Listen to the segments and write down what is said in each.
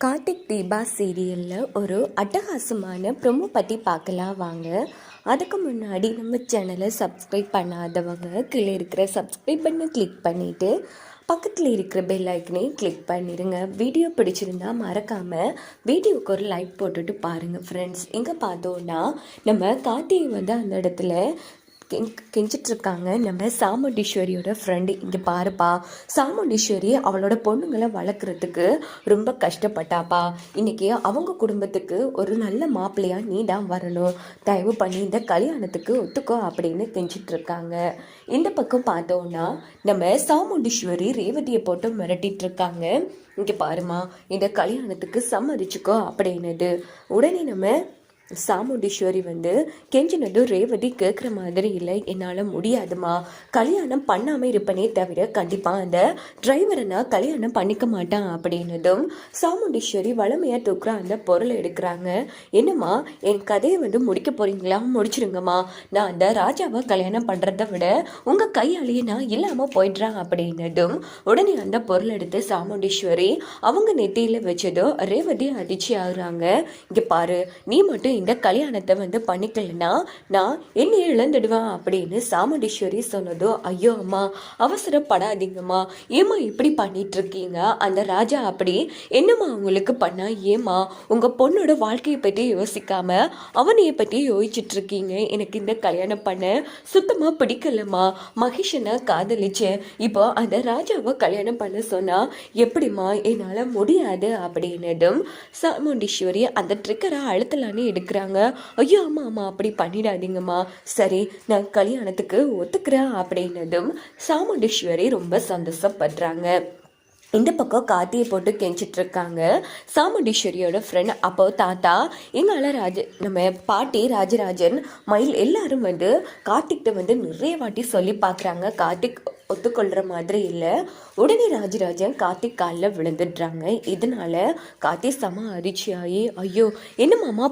கார்த்திக் தீபா சீரியலில் ஒரு அட்டகாசமான ப்ரொமோ பற்றி பார்க்கலாம் வாங்க. அதுக்கு முன்னாடி நம்ம சேனலை சப்ஸ்கிரைப் பண்ணாதவங்க கீழே இருக்கிற சப்ஸ்கிரைப் பண்ண கிளிக் பண்ணிவிட்டு பக்கத்தில் இருக்கிற பெல் ஐக்கனை கிளிக் பண்ணிடுங்க வீடியோ பிடிச்சிருந்தா மறக்காமல் வீடியோவுக்கு ஒரு லைக் போட்டுட்டு பாருங்கள் ஃப்ரெண்ட்ஸ் எங்கே பார்த்தோன்னா நம்ம கார்த்திகை வந்து அந்த இடத்துல கெஞ்சிட்ருக்காங்க. நம்ம சாமுண்டீஸ்வரியோட ஃப்ரெண்டு இங்கே பாருப்பா. சாமுண்டீஸ்வரி அவளோட பொண்ணுங்களை வளர்க்குறதுக்கு ரொம்ப கஷ்டப்பட்டாப்பா. இன்றைக்கி அவங்க குடும்பத்துக்கு ஒரு நல்ல மாப்பிள்ளையாக நீ தான் வரணும். தயவு பண்ணி இந்த கல்யாணத்துக்கு ஒத்துக்கோ அப்படின்னு கெஞ்சிட்ருக்காங்க. இந்த பக்கம் பார்த்தோன்னா நம்ம சாமுண்டீஸ்வரி ரேவதியை போட்டு மிரட்டிட்டு இருக்காங்க இங்கே பாருமா இந்த கல்யாணத்துக்கு சம்மதிச்சுக்கோ அப்படின்னது. உடனே நம்ம சாமுண்டீஸ்வரி வந்து கெஞ்சினது ரேவதி கேட்குற மாதிரி இல்லை என்னால் முடியாதுமா. கல்யாணம் பண்ணாமல் இருப்பனே தவிர கண்டிப்பாக அந்த டிரைவரை நான் கல்யாணம் பண்ணிக்க மாட்டான் அப்படின்னதும் சாமுண்டீஸ்வரி வளமையாக தூக்குற அந்த பொருளை எடுக்கிறாங்க. என்னம்மா என் கதையை வந்து முடிக்க போகிறீங்களா முடிச்சிருங்கம்மா. நான் அந்த ராஜாவை கல்யாணம் பண்ணுறதை விட உங்கள் கையாலேயே நான் இல்லாமல் போயிடுறேன் அப்படின்னதும் உடனே அந்த பொருள் எடுத்து சாமுண்டீஸ்வரி அவங்க நெத்தியில் வச்சதோ ரேவதி அதிர்ச்சி ஆகுறாங்க. இங்கே பாரு நீ மட்டும் இந்த கல்யாணத்தை வந்து பண்ணிக்கலனா நான் என்ன இழந்துடுவேன் அப்படின்னு சாமுண்டீஸ்வரி சொன்னதோ ஐயோ அம்மா அவசரப்படாதீங்கம்மா. ஏம்மா இப்படி பண்ணிட்டு இருக்கீங்க அந்த ராஜா அப்படி என்னம்மா உங்களுக்கு பண்ணா? ஏம்மா உங்க பொண்ணோட வாழ்க்கையை பற்றி யோசிக்காம அவனைய பற்றி யோசிச்சுட்டு இருக்கீங்க எனக்கு இந்த கல்யாணம் பண்ண சுத்தமா பிடிக்கலம்மா. மகேஷனை காதலிச்சேன் இப்போ அந்த ராஜாவை கல்யாணம் பண்ண சொன்னா எப்படிம்மா? என்னால் முடியாது அப்படின்னதும் சாமுண்டீஸ்வரி அந்த ட்ரிக்கரை அழுத்தலான்னு எடுக்கிறாங்க ஐயோ ஆமாம் ஆமாம் அப்படி பண்ணிடாதீங்கம்மா. சரி நான் கல்யாணத்துக்கு ஒத்துக்கிறேன் அப்படின்னதும் சாமுண்டீஸ்வரி ரொம்ப சந்தோஷப்படுறாங்க. இந்த பக்கம் காத்தியை போட்டு கெஞ்சிட்டு இருக்காங்க சாமுண்டீஸ்வரியோட ஃப்ரெண்ட் அப்போ தாத்தா எங்களால் ராஜ நம்ம பாட்டி ராஜராஜன் மயில் எல்லாரும் வந்து கார்த்திக்கிட்ட வந்து நிறைய வாட்டி சொல்லி பார்க்குறாங்க கார்த்திக் ஒத்துக்கொள்கிற மாதிரி இல்லை. உடனே ராஜராஜன் கார்த்திக் காலில் விழுந்துடுறாங்க. இதனால கார்த்தி செம ஆகி ஐயோ என்ன மாமா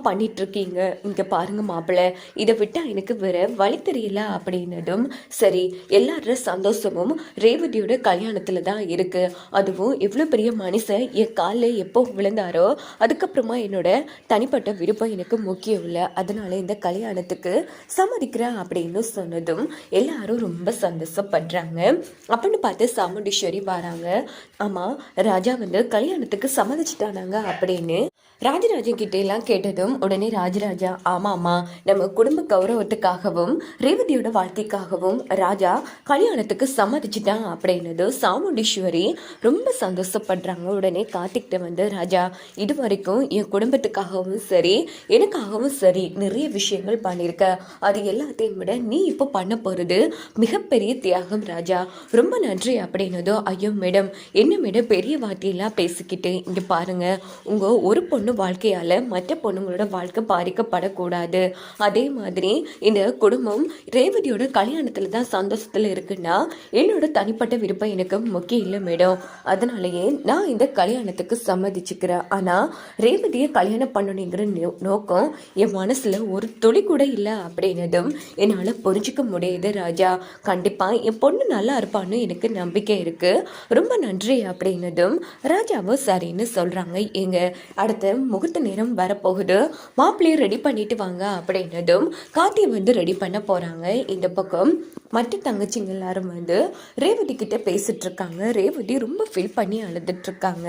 இங்கே பாருங்க மாப்பிள்ளை இதை விட்டால் எனக்கு வேற வழி தெரியல அப்படின்னதும் சரி எல்லாரோட சந்தோஷமும் ரேவதியோட கல்யாணத்தில் தான் இருக்குது அதுவும் எவ்வளோ பெரிய மனுஷன் என் காலில் எப்போ விழுந்தாரோ அதுக்கப்புறமா என்னோட தனிப்பட்ட விருப்பம் எனக்கு முக்கியம் இல்லை. அதனால இந்த கல்யாணத்துக்கு சம்மதிக்கிறேன் அப்படின்னு சொன்னதும் எல்லாரும் ரொம்ப சந்தோஷப்படுறாங்க. அப்படின்னு பார்த்து சாமுண்டீஸ்வரி வராங்க. ஆமாம் ராஜா வந்து கல்யாணத்துக்கு சம்மதிச்சிட்டானாங்க அப்படின்னு. ராஜராஜன் கிட்ட எல்லாம் கேட்டதும் உடனே ராஜராஜா ஆமாம்மா நம்ம குடும்ப கௌரவத்துக்காகவும் ரேவதியோட வாழ்க்கைக்காகவும் ராஜா கல்யாணத்துக்கு சம்மதிச்சிட்டான் அப்படின்னது சாமுண்டீஸ்வரி ரொம்ப சந்தோஷப்படுறாங்க. உடனே கார்த்திக்கிட்ட வந்து ராஜா இது வரைக்கும் என் குடும்பத்துக்காகவும் சரி எனக்காகவும் சரி நிறைய விஷயங்கள் பண்ணியிருக்க. அது எல்லாத்தையும் விட நீ இப்போ பண்ண போகிறது மிகப்பெரிய தியாகம் ராஜா. ரொம்ப நன்றி அப்படின்னதோ ஐயோ மேடம் என்ன மேடம் பெரிய வார்த்தையெல்லாம் பேசிக்கிட்டு இங்கே பாருங்க. உங்கள் ஒரு பொண்ணு வாழ்க்கையால் மற்ற பொண்ணுங்களோட வாழ்க்கை பாதிக்கப்படக்கூடாது. அதே மாதிரி இந்த குடும்பம் ரேவதியோட கல்யாணத்தில் தான் சந்தோஷத்தில் இருக்குன்னா என்னோட தனிப்பட்ட விருப்பம் எனக்கு முக்கியம் இல்லை மேடம். அதனாலயே நான் இந்த கல்யாணத்துக்கு சம்மதிச்சுக்கிறேன். ஆனால் ரேவதியை கல்யாணம் பண்ணணுங்கிற நோ- நோக்கம் என் மனசில் ஒரு துளி கூட இல்லை அப்படின்னதும் என்னால் புரிஞ்சுக்க முடியுது ராஜா. கண்டிப்பாக என் பொண்ணு நல்லா நல்லா இருப்பான்னு எனக்கு நம்பிக்கை இருக்கு. ரொம்ப நன்றி அப்படின்னதும் ராஜாவும் சரின்னு சொல்கிறாங்க எங்க அடுத்த முகூர்த்த நேரம் வரப்போகுது. மாப்பிள்ளையை ரெடி பண்ணிட்டு வாங்க அப்படின்னதும் கார்த்தியை வந்து ரெடி பண்ண போகிறாங்க இந்த பக்கம் மற்ற தங்கச்சிங்க எல்லாரும் வந்து ரேவதி கிட்ட பேசிட்டு இருக்காங்க. ரேவதி ரொம்ப ஃபீல் பண்ணி அழுதுட்டு இருக்காங்க.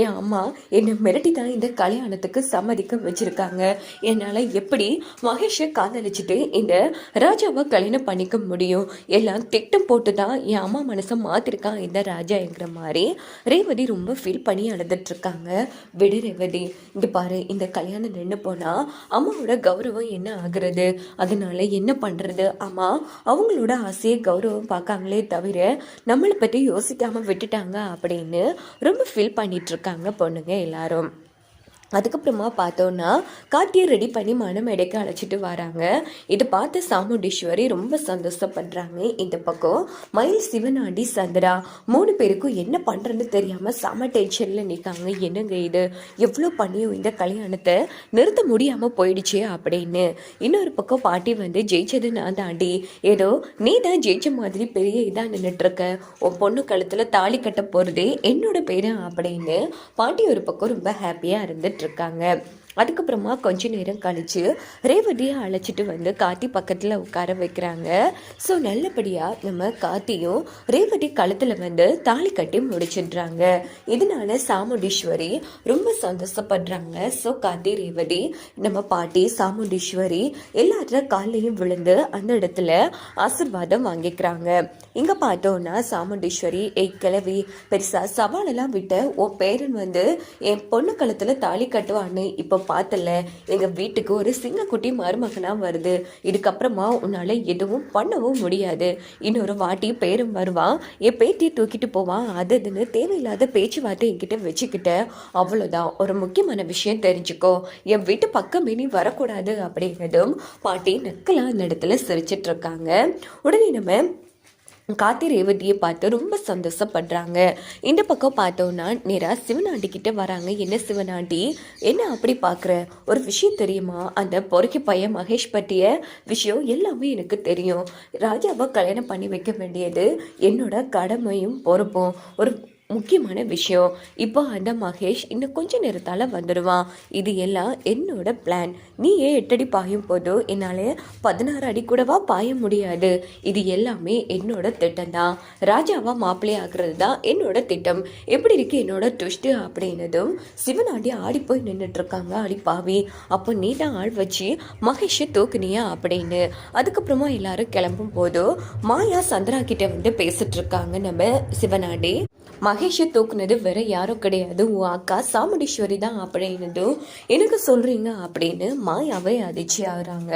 என் அம்மா என்னை மிரட்டி தான் இந்த கல்யாணத்துக்கு சம்மதிக்க வச்சிருக்காங்க. என்னால் எப்படி மகேஷை காதலிச்சுட்டு இந்த ராஜாவை கல்யாணம் பண்ணிக்க முடியும்? எல்லாம் திட்டம் போட்டு தான் என் அம்மா மனசை மாத்திருக்கான் இந்த ராஜாங்கிற மாதிரி ரேவதி ரொம்ப ஃபீல் பண்ணி அழுதுட்டு இருக்காங்க. விடு ரேவதி இங்க பாரு இந்த கல்யாணம் நின்று போனால் அம்மாவோட கௌரவம் என்ன ஆகுறது? அதனால என்ன பண்ணுறது அம்மா அவங்களோட ஆசையை கௌரவம் பார்க்காங்களே தவிர நம்மளை பற்றி யோசிக்காமல் விட்டுட்டாங்க அப்படின்னு ரொம்ப ஃபீல் பண்ணிகிட்ருக்காங்க பொண்ணுங்க எல்லாரும். அதுக்கப்புறமா பார்த்தோன்னா காட்டியை ரெடி பண்ணி மணமேடைக்கு அழைச்சிட்டு வராங்க. இதை பார்த்து சாமுண்டீஸ்வரி ரொம்ப சந்தோஷப்படுறாங்க. இந்த பக்கம் மயில் சிவனாண்டி சந்திரா மூணு பேருக்கும் என்ன பண்ணுறன்னு தெரியாமல் செம டென்ஷனில் நிற்காங்க என்னங்க இது? எவ்வளோ பண்ணியும் இந்த கல்யாணத்தை நிறுத்த முடியாமல் போயிடுச்சு அப்படின்னு. இன்னொரு பக்கம் பாட்டி வந்து ஜெயிச்சது நான் தாண்டி. ஏதோ நீ தான் ஜெயிச்ச மாதிரி பெரிய இதாக நின்றுட்டுருக்க உன் பொண்ணு கழுத்தில் தாலி கட்ட போகிறதே என்னோட பேரு அப்படின்னு பாட்டி ஒரு பக்கம் ரொம்ப ஹாப்பியாக இருந்துட்டு இருக்காங்க அதுக்கப்புறமா கொஞ்ச நேரம் கழிச்சு ரேவதியை அழைச்சிட்டு வந்து காத்தி பக்கத்தில் உட்கார வைக்கிறாங்க. ஸோ நல்லபடியாக நம்ம காத்தியும் ரேவதி கழுத்தில் வந்து தாலி கட்டி முடிச்சிடுறாங்க. இதனால சாமுண்டீஸ்வரி ரொம்ப சந்தோஷப்படுறாங்க. ஸோ காத்தி ரேவதி நம்ம பாட்டி சாமுண்டீஸ்வரி எல்லாத்துல காலையும் விழுந்து அந்த இடத்துல ஆசிர்வாதம் வாங்கிக்கிறாங்க. இங்கே பார்த்தோன்னா சாமுண்டீஸ்வரி எய் கிளவி பெருசாக சவாலெல்லாம் விட்ட உன் பேரன் வந்து என் பொண்ணு கழுத்தில் தாலி கட்டுவான்னு இப்போ பார்த்தல எங்கள் வீட்டுக்கு ஒரு சிங்கக்குட்டி மருமகனாக வருது. இதுக்கப்புறமா உன்னால் எதுவும் பண்ணவும் முடியாது. இன்னொரு வாட்டி பேரும் வருவான் என் பேத்தியை தூக்கிட்டு போவான் அது இதுன்னு தேவையில்லாத பேச்சுவார்த்தை என்கிட்ட வச்சுக்கிட்ட. அவ்வளோதான் ஒரு முக்கியமான விஷயம் தெரிஞ்சுக்கோ. என் வீட்டு பக்கமே நீ வரக்கூடாது அப்படிங்கிறதும் பாட்டி நக்கலாக அந்த இடத்துல சிரிச்சிட்ருக்காங்க உடனே நம்ம காத்தி ரேவதியை பார்த்து ரொம்ப சந்தோஷப்படுறாங்க. இந்த பக்கம் பார்த்தோன்னா நேராக சிவனாண்டி கிட்ட வராங்க. என்ன சிவனாண்டி என்ன அப்படி பார்க்குற? ஒரு விஷயம் தெரியுமா? அந்த பொறுக்கி பையன் மகேஷ் பற்றிய விஷயம் எல்லாமே எனக்கு தெரியும். ராஜாவை கல்யாணம் பண்ணி வைக்க வேண்டியது என்னோட கடமையும் பொறுப்பும். ஒரு முக்கியமான விஷயம். இப்போ அந்த மகேஷ் இன்னும் கொஞ்ச நேரத்தால் வந்துடுவான். இது எல்லாம் என்னோட பிளான் நீ ஏன் எட்டடி பாயும் போதோ என்னால் பதினாறு அடி கூடவா பாய முடியாது. இது எல்லாமே என்னோட திட்டம் தான். ராஜாவா மாப்பிள்ளை ஆகிறது தான் என்னோட திட்டம். எப்படி இருக்கு என்னோட ட்விஸ்ட்டு அப்படின்னதும் சிவனாண்டி ஆடி போய் நின்றுட்டு இருக்காங்க அடி பாவி. அப்போ நீ தான் ஆள் வச்சு மகேஷை தூக்குனியா அப்படின்னு. அதுக்கப்புறமா எல்லாரும் கிளம்பும் போதும் மாயா சந்திரா கிட்ட வந்து பேசிட்டு இருக்காங்க நம்ம சிவனாண்டி மகேஷ் மகேஷை தூக்குனது வேற யாரும் கிடையாது. உன் அக்கா சாமுண்டீஸ்வரி தான் அப்படின்னதும் எனக்கு சொல்றீங்க அப்படின்னு மாயாவே அதிர்ச்சி ஆகுறாங்க.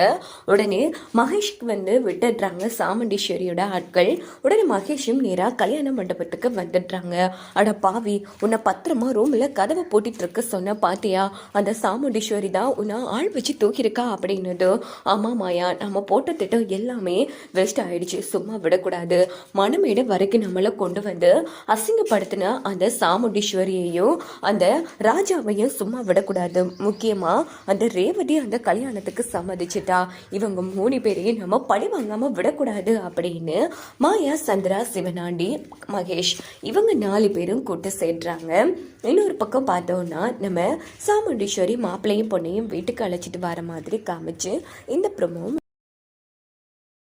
உடனே மகேஷ்க்கு வந்து விட்டுடுறாங்க சாமுண்டீஸ்வரியோட ஆட்கள். உடனே மகேஷும் நேராக கல்யாண மண்டபத்துக்கு வந்துடுறாங்க. அட பாவி உன்னை பத்திரமா ரூமில் கதவை போட்டுட்டு இருக்க சொன்ன பாத்தியா? அந்த சாமுண்டீஸ்வரி தான் உன்னை ஆள் வச்சு தூக்கியிருக்கா அப்படின்னதும் ஆமா மாயா நம்ம போட்ட திட்டம் எல்லாமே வேஸ்ட் ஆயிடுச்சு. சும்மா விடக்கூடாது. மனமேடு வரைக்கும் நம்மளை கொண்டு வந்து அசிங்கப்படுத்த அசிங்கப்படுத்தின அந்த சாமுண்டீஸ்வரியையும் அந்த ராஜாவையும் சும்மா விடக்கூடாது. முக்கியமாக அந்த ரேவதி அந்த கல்யாணத்துக்கு சம்மதிச்சிட்டா. இவங்க மூணு பேரையும் நம்ம பழி வாங்காமல் விடக்கூடாது அப்படின்னு மாயா சந்திரா சிவனாண்டி மகேஷ் இவங்க நாலு பேரும் கூட்ட சேர்றாங்க. இன்னொரு பக்கம் பார்த்தோம்னா நம்ம சாமுண்டீஸ்வரி மாப்பிள்ளையும் பொண்ணையும் வீட்டுக்கு அழைச்சிட்டு வர மாதிரி காமிச்சு இந்த ப்ரொமோ